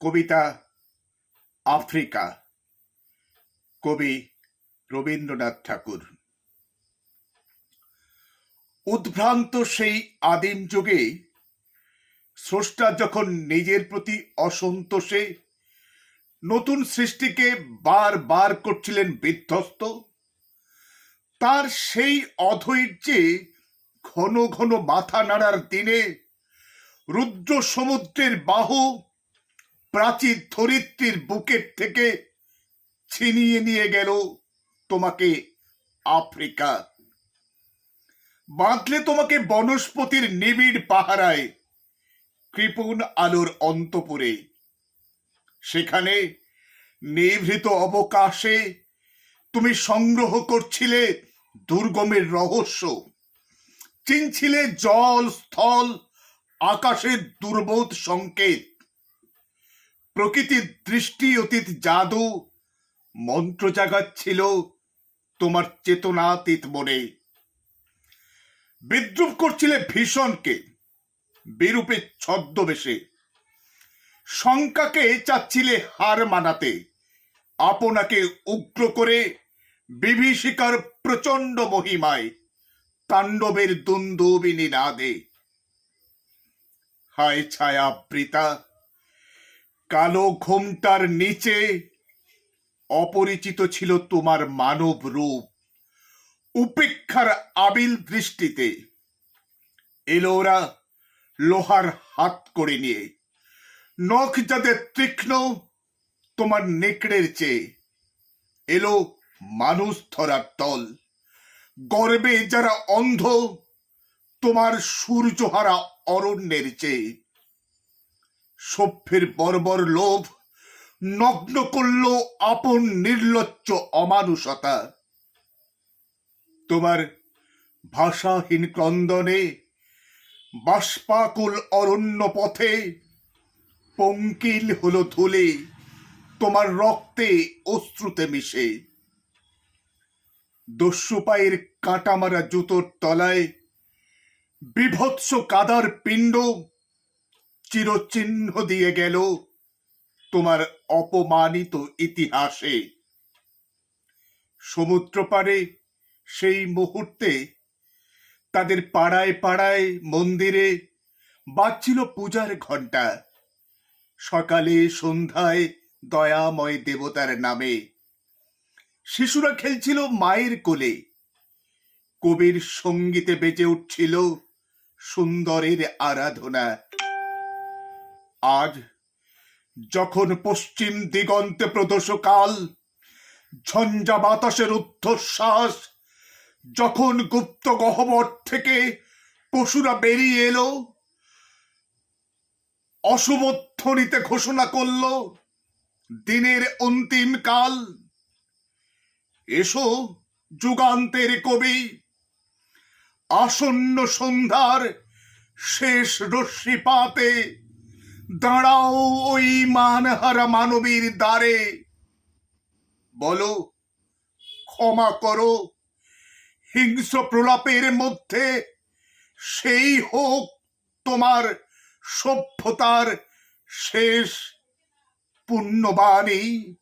কবিতা Africa. কবি রবীন্দ্রনাথ ঠাকুর। উদ্ভ্রান্ত সেই আদিম যুগে স্রষ্টা যখন নিজের প্রতি অসন্তোষে নতুন সৃষ্টিকে বার বার করছিলেন বিধ্বস্ত, তার সেই অধৈর্যে ঘন ঘন মাথা নাড়ার দিনে রুদ্র সমুদ্রের বাহু প্রাচীর ধরিত্রীর বুকের থেকে ছিনিয়ে নিয়ে গেল তোমাকে আফ্রিকা। বাঁধলে তোমাকে বনস্পতির নিবিড় পাহারায়, কৃপণ আলোর অন্তপুরে। সেখানে নিভৃত অবকাশে তুমি সংগ্রহ করছিলে দুর্গমের রহস্য। চিনছিলে জল, স্থল, আকাশের দুর্বোধ সংকেত। প্রকৃতির দৃষ্টি অতীত জাদু, মন্ত্র জাগাচ্ছিল তোমার চেতনাতীত মনে। বিদ্রুপ করছিলে ভীষণকে, বিরূপে ছদ্মবেশে। শঙ্কাকে চাচ্ছিলে হার মানাতে, আপনাকে উগ্র করে বিভীষিকার প্রচণ্ড মহিমায় তাণ্ডবের দুন্দুবিনী নাদে। হায় ছায়াবৃতা কালো ঘোমটার নিচে অপরিচিত ছিল তোমার মানব রূপ। উপেক্ষার আবিল দৃষ্টিতে এলো ওরা লোহার হাত করে নিয়ে। নখ যাদের তীক্ষ্ণ, তোমার নেকড়ের চেয়ে। এলো মানুষ ধরার দল। গর্বে যারা অন্ধ, তোমার সূর্যহারা অরণ্যের চেয়ে। সভ্যের বর্বর লোভ নগ্ন করল আপন নির্লজ্জ অমানুষতা। তোমার ভাষাহীন ক্রন্দনে বাষ্পাকুল অরণ্য পথে পঙ্কিল হলো ধুলে, তোমার রক্তে অশ্রুতে মিশে। দস্যু পায়ের কাঁটা মারা জুতোর তলায় বিভৎস কাদার পিণ্ড চিরচিহ্ন দিয়ে গেল তোমার অপমানিত ইতিহাসে। সমুদ্র পারে সেই মুহূর্তে তাদের পাড়ায় পাড়ায় মন্দিরে বাজছিল পূজার ঘণ্টা। সকালে সন্ধ্যায় দয়াময় দেবতার নামে। শিশুরা খেলছিল মায়ের কোলে। কবির সঙ্গীতে বেজে উঠছিল সুন্দরের আরাধনা। আজ যখন পশ্চিম দিগন্তে প্রদোষকাল ঝঞ্ঝা বাতাসের ঊর্ধ্বশ্বাস যখন গুপ্ত গহ্বর থেকে পশুরা বেরিয়ে এলো অশুভধ্বনিতে ঘোষণা করল, দিনের অন্তিম কাল। এসো, যুগান্তের কবি, আসন্ন সন্ধ্যার শেষ রশ্মিপাতে দাঁড়াও ওই মানহারা মানবীর দ্বারে। বলো, ক্ষমা করো, হিংস্র প্রলাপের মধ্যে সেই হোক তোমার সভ্যতার শেষ পুণ্যবাণী।